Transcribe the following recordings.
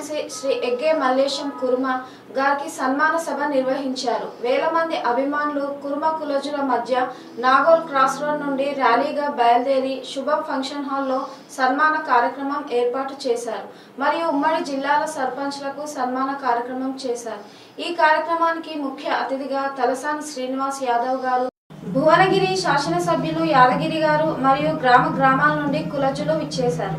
MLC Shri Egge Mallesham Kurma గారికి సన్మాన సభ నిర్వహించారు. వేల మంది అభిమానులు కుర్మ కులజుల మధ్య నాగోల్ క్రాస్ రోడ్ నుండి ర్యాలీగా బయలుదేరి శుభం ఫంక్షన్ హాల్లో సన్మాన కార్యక్రమం ఏర్పాటు చేశారు. మరియు ఉమ్మడి జిల్లాల సర్పంచ్లకు సన్మాన కార్యక్రమం చేశారు. ఈ కార్యక్రమానికి ముఖ్య అతిథిగా తలసాని శ్రీనివాస్ యాదవ్ గారు భువనగిరి శాసనసభ్యులు యాదగిరి గారు మరియు గ్రామ గ్రామాల నుండి కులజులు విచ్చేశారు.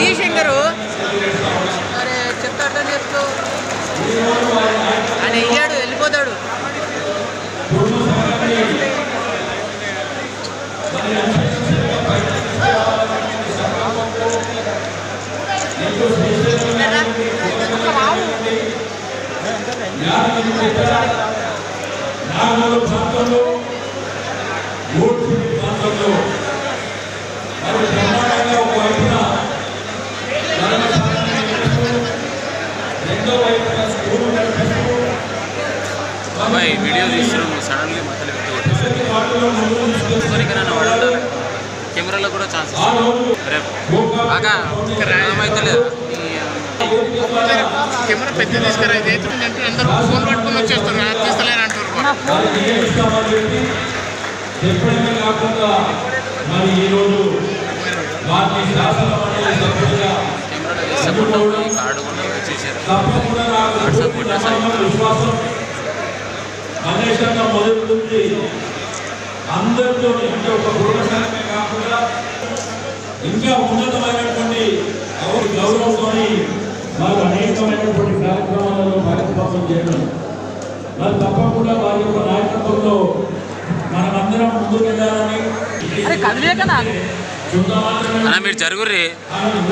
ఈ శంకరు. అరే చెత్త అర్థం చెప్తూ ఆయన అయ్యాడు వెళ్ళిపోతాడు. నాగలు ప్రాంతంలో ఓటు వీడియో తీస్తున్నాం నువ్వు సడన్గా మధ్యలో పెట్టి కొట్టేసరికి ఎవరికి నన్ను వాడాలి కెమెరాలో కూడా రోజు రేపు. బాగా లేదా? కెమెరా పెద్ద తీసుకురా ఇది అవుతుందంటే అందరూ ఫోన్ పట్టుకొని వచ్చేస్తారు "ఆ, తీస్తలేరు అంటారు. ఎప్పుడైనా కాకుండా మరి ఈరోజు వారిని శాసన మండలి సభ్యులుగా కూడా తప్పకుండా నాకు విశ్వాసం మొదటి నుంచి అందరితో అంటే ఒక కుటుంబమే కాకుండా ఇంకా ఉన్నతమైనటువంటి ఎవరి గౌరవంతో వారు అనేకమైనటువంటి కార్యక్రమాలలో భాగస్వామ్యం చేయడం. మరి తప్పకుండా వారి యొక్క నాయకత్వంలో మనమందరం ముందుకు వెళ్ళాలని అన్న మీరు జరుగుర్రి.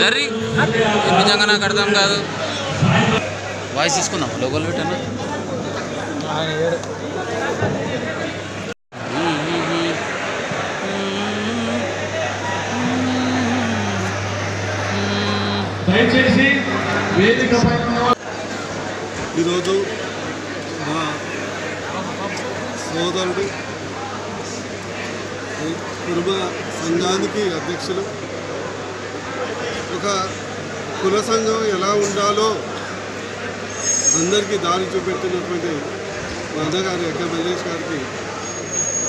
జర్రి నిజంగా నాకు అర్థం కాదు. వాయిస్ తీసుకున్నాం లోగోలు పెట్టాను దయచేసి వేదిక పైన ఈరోజు మా సోదరుడు ఈ కుటుంబ సంఘానికి అధ్యక్షులు. ఒక కుల సంఘం ఎలా ఉండాలో అందరికీ దారి చూపెట్టినటువంటి మా గారు ఎక్క మల్లేష్ గారికి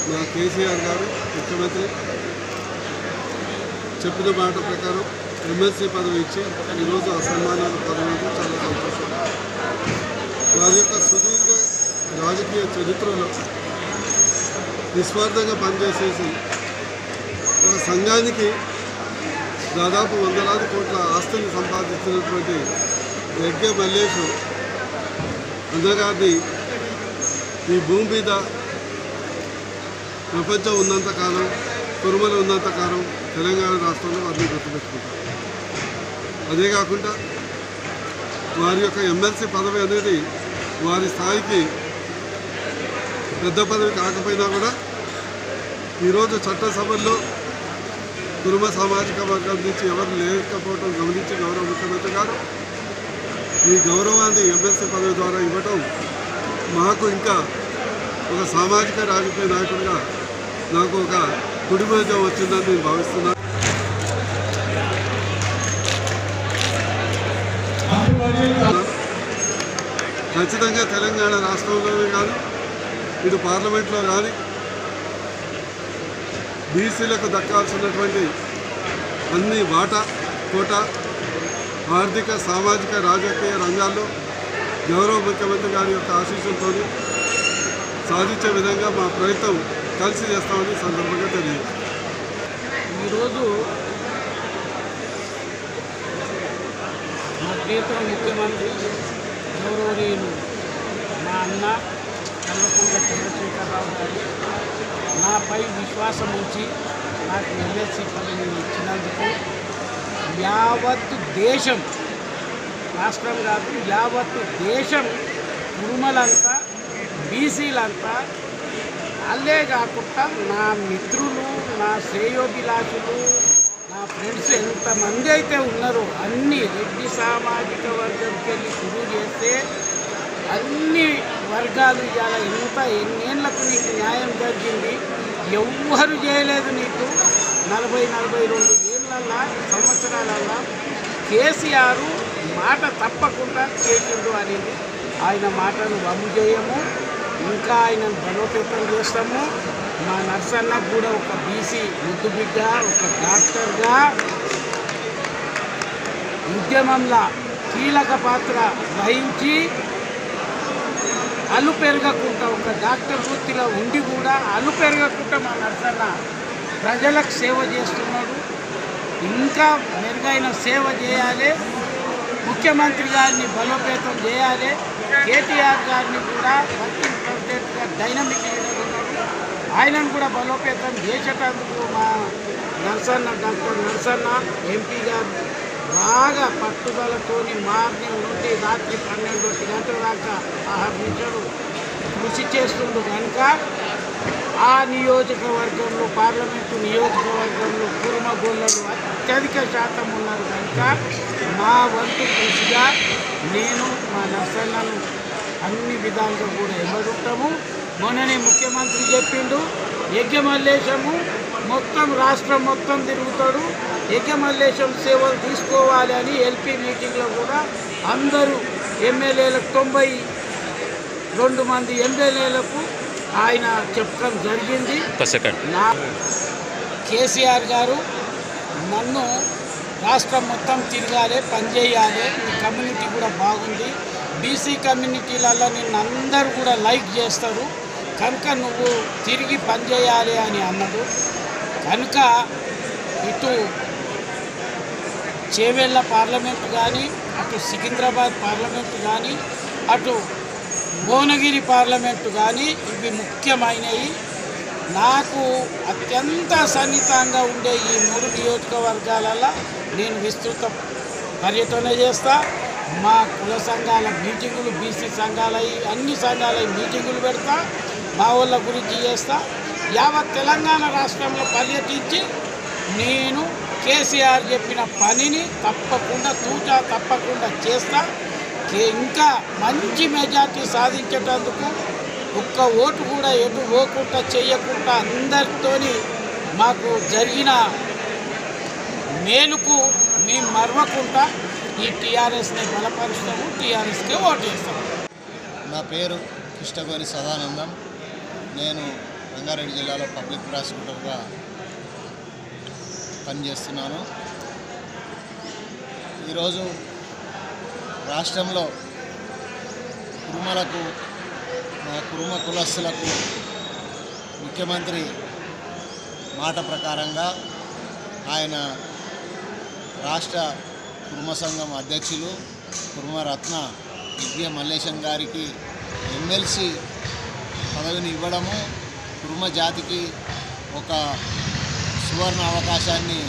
మా కేసీఆర్ గారు ముఖ్యమంత్రి చెప్పిన మాట ప్రకారం ఎమ్మెల్సీ పదవి ఇచ్చి ఈరోజు అసన్మానాల పదవి చాలా సంతోషం. వారి యొక్క సుదీర్ఘ రాజకీయ చరిత్రలో నిస్వార్థంగా పనిచేసేసి ఒక సంఘానికి దాదాపు వందలాది కోట్ల ఆస్తిని సంపాదించినటువంటి యజ్ఞ మల్లేష్ అందగారిని ఈ భూమి మీద ప్రపంచం ఉన్నంతకాలం కురుమలు ఉన్నంతకాలం తెలంగాణ రాష్ట్రంలో వారిని గుర్తుపెట్టుకుంటారు. అదే కాకుండా వారి యొక్క ఎమ్మెల్సీ పదవి అనేది వారి స్థాయికి పెద్ద పదవి కాకపోయినా కూడా ఈరోజు చట్టసభల్లో కుటుంబ సామాజిక వర్గం నుంచి ఎవరు లేకపోవడం గమనించి గౌరవ ముఖ్యమంత్రి గారు ఈ గౌరవాన్ని ఎమ్మెల్సీ పదవి ద్వారా ఇవ్వటం మాకు ఇంకా ఒక సామాజిక రాజకీయ నాయకుడిగా నాకు ఒక కుటుంబం వచ్చిందని నేను భావిస్తున్నాను. ఖచ్చితంగా తెలంగాణ రాష్ట్రంలోనే కానీ ఇటు పార్లమెంట్లో కానీ బీసీలకు దక్కాల్సినటువంటి అన్ని వాటా కోట ఆర్థిక సామాజిక రాజకీయ రంగాల్లో గౌరవ ముఖ్యమంత్రి గారి యొక్క ఆశీస్సులతో సాధించే విధంగా మా ప్రయత్నం కలిసి చేస్తామని సందర్భంగా తెలియదు ఈరోజు మా ప్రియతమ ముఖ్యమంత్రి గౌరవనీయులు మా అన్న కల్వకుంట్ల చంద్రశేఖరరావు గారు నాపై విశ్వాసం ఉంచి నాకు ఎమ్మెల్సీ పదవిని ఇచ్చినందుకు యావత్ దేశం రాష్ట్రం కాదు యావత్ దేశం కురుమలంతా బీసీలంతా వాళ్ళే కాకుండా నా మిత్రులు నా శ్రేయోభిలాషులు నా ఫ్రెండ్స్ ఎంతమంది అయితే ఉన్నారో అన్ని రెడ్డి సామాజిక వర్గంకి వెళ్ళి గురువు చేస్తే అన్ని వర్గాలు ఇవాళ ఎంత ఎన్నేళ్ళకు నీకు న్యాయం జరిగింది? ఎవ్వరు చేయలేదు నీకు. నలభై నలభై రెండు ఏళ్ళల్లా సంవత్సరాలల్లా కేసీఆర్ మాట తప్పకుండా చేసిండు అనేది ఆయన మాటను వమ్ము చేయము. ఇంకా ఆయనను బలోపేతం చేస్తాము. మా నర్సన్న కూడా ఒక బీసీ ముద్దు బిడ్డ ఒక డాక్టర్గా ఉద్యమంలో కీలక పాత్ర వహించి అల్లు పెరగకుండా ఒక డాక్టర్ వృత్తిలో ఉండి కూడా అల్లు పెరగకుండా మా నర్సన్న ప్రజలకు సేవ చేస్తున్నాడు. ఇంకా మెరుగైన సేవ చేయాలి. ముఖ్యమంత్రి గారిని బలోపేతం చేయాలి. కేటీఆర్ గారిని కూడా వర్కింగ్ ప్రెసిడెంట్గా డైనమిక్ లీడర్ ఆయనను కూడా బలోపేతం చేసేటందుకు మా నర్సన్న డాక్టర్ నర్సన్న ఎంపీ గారు బాగా పట్టుదలతోని మార్నింగ్ నుండి రాత్రి పన్నెండు గంటల దాకా ఆహర్నించారు కృషి చేస్తుండు కనుక ఆ నియోజకవర్గంలో పార్లమెంటు నియోజకవర్గంలో కురుమగోళ్ళలు అత్యధిక శాతం ఉన్నారు కనుక మా వంతు కృషిగా నేను మా నర్సన్నను అన్ని విధాలుగా కూడా ఎమ్మడుంటాము మొన్ననే ముఖ్యమంత్రి చెప్పిండు యజ్ఞమల్లేశము మొత్తం రాష్ట్రం మొత్తం తిరుగుతాడు. యజ్ఞమల్లేశం సేవలు తీసుకోవాలి అని ఎల్పీ మీటింగ్లో కూడా అందరూ ఎమ్మెల్యేలకు తొంభై రెండు మంది ఎమ్మెల్యేలకు ఆయన చెప్పడం జరిగింది. నా కేసీఆర్ గారు నన్ను రాష్ట్రం మొత్తం తిరగాలి పనిచేయాలి మీ కమ్యూనిటీ కూడా బాగుంది. బీసీ కమ్యూనిటీలలో నిన్ను అందరూ కూడా లైక్ చేస్తారు. కనుక నువ్వు తిరిగి పనిచేయాలి అని అన్నాడు. కనుక ఇటు చేవెళ్ళ పార్లమెంటు కానీ అటు సికింద్రాబాద్ పార్లమెంటు కానీ అటు భువనగిరి పార్లమెంటు కానీ ఇవి ముఖ్యమైనవి నాకు అత్యంత సన్నిహితంగా ఉండే ఈ మూడు నియోజకవర్గాలలో నేను విస్తృత పర్యటన చేస్తా. మా కుల సంఘాల మీటింగులు బీసీ సంఘాల అన్ని సంఘాల మీటింగులు పెడతా. మా వాళ్ళ గురించి చేస్తా. యావత్ తెలంగాణ రాష్ట్రంలో పర్యటించి నేను కేసీఆర్ చెప్పిన పనిని తప్పకుండా తూచా తప్పకుండా చేస్తా. ఇంకా మంచి మెజార్టీ సాధించేటందుకు ఒక్క ఓటు కూడా ఎటు పోకుండా చేయకుండా అందరితోని మాకు జరిగిన మేలుకు మేము మరవకుండా ఈ టీఆర్ఎస్ని బలపరుస్తాము టీఆర్ఎస్కే ఓటు వేస్తాము. నా పేరు కృష్ణగోరి సదానందం. నేను రంగారెడ్డి జిల్లాలో పబ్లిక్ ప్రాసిక్యూటర్గా పనిచేస్తున్నాను. ఈరోజు రాష్ట్రంలో కురుమలకు మా కురుమ కులస్తులకు ముఖ్యమంత్రి మాట ప్రకారంగా ఆయన రాష్ట్ర కుర్మ సంఘం అధ్యక్షులు కుర్మరత్న విద్య మల్లేశం గారికి ఎమ్మెల్సీ పదవిని ఇవ్వడము కుర్మ జాతికి ఒక సువర్ణ అవకాశాన్ని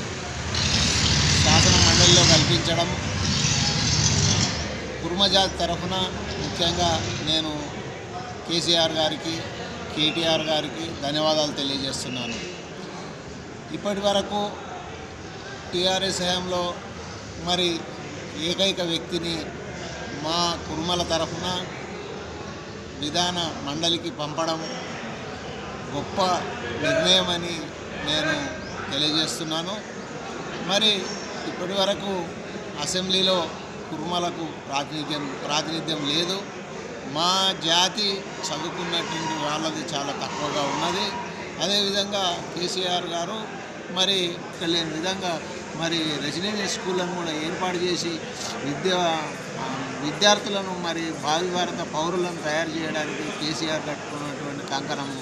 శాసన మండలిలో కల్పించడం ధర్మజాతి తరఫున ముఖ్యంగా నేను కేసీఆర్ గారికి కేటీఆర్ గారికి ధన్యవాదాలు తెలియజేస్తున్నాను. ఇప్పటి వరకు టీఆర్ఎస్ హయాంలో మరి ఏకైక వ్యక్తిని మా కుర్మల తరఫున విధాన మండలికి పంపడం గొప్ప నిర్ణయం అని నేను తెలియజేస్తున్నాను. మరి ఇప్పటి వరకు అసెంబ్లీలో కుర్మలకు ప్రాతినిధ్యం ప్రాతినిధ్యం లేదు. మా జాతి చదువుకున్నటువంటి వాళ్ళది చాలా తక్కువగా ఉన్నది. అదేవిధంగా కేసీఆర్ గారు మరి ఇక్కడ లేని విధంగా మరి రెసిడెన్షియల్ స్కూళ్ళను కూడా ఏర్పాటు చేసి విద్యా విద్యార్థులను మరి భావి భారత పౌరులను తయారు చేయడానికి కేసీఆర్ కట్టుకున్నటువంటి కంకణము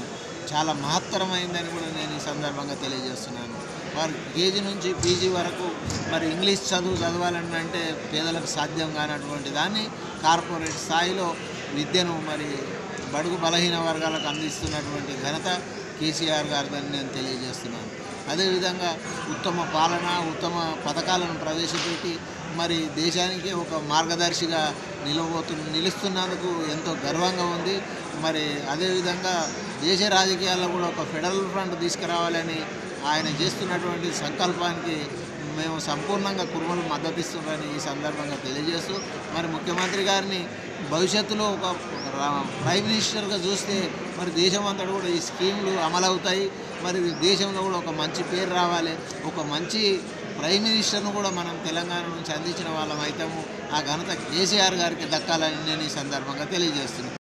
చాలా మహత్తరమైందని కూడా నేను ఈ సందర్భంగా తెలియజేస్తున్నాను. వారు కేజీ నుంచి పీజీ వరకు మరి ఇంగ్లీష్ చదువు చదవాలని అంటే పేదలకు సాధ్యం కానటువంటి దాన్ని కార్పొరేట్ స్థాయిలో విద్యను మరి బడుగు బలహీన వర్గాలకు అందిస్తున్నటువంటి ఘనత కేసీఆర్ గారిదని నేను తెలియజేస్తున్నాను. అదేవిధంగా ఉత్తమ పాలన ఉత్తమ పథకాలను ప్రవేశపెట్టి మరి దేశానికి ఒక మార్గదర్శిగా నిలబోతు నిలుస్తున్నందుకు ఎంతో గర్వంగా ఉంది. మరి అదేవిధంగా దేశ రాజకీయాల్లో కూడా ఒక ఫెడరల్ ఫ్రంట్ తీసుకురావాలని ఆయన చేస్తున్నటువంటి సంకల్పానికి మేము సంపూర్ణంగా కురుమలు మద్దతిస్తున్నారని ఈ సందర్భంగా తెలియజేస్తూ మరి ముఖ్యమంత్రి గారిని భవిష్యత్తులో ఒక ప్రైమ్ మినిస్టర్గా చూస్తే మరి దేశం అంతా కూడా ఈ స్కీములు అమలవుతాయి. మరి దేశంలో కూడా ఒక మంచి పేరు రావాలి. ఒక మంచి ప్రైమ్ మినిస్టర్ను కూడా మనం తెలంగాణ నుంచి అందించిన వాళ్ళం అయితాము ఆ ఘనత కేసీఆర్ గారికి దక్కాలని నేను ఈ సందర్భంగా తెలియజేస్తున్నాను.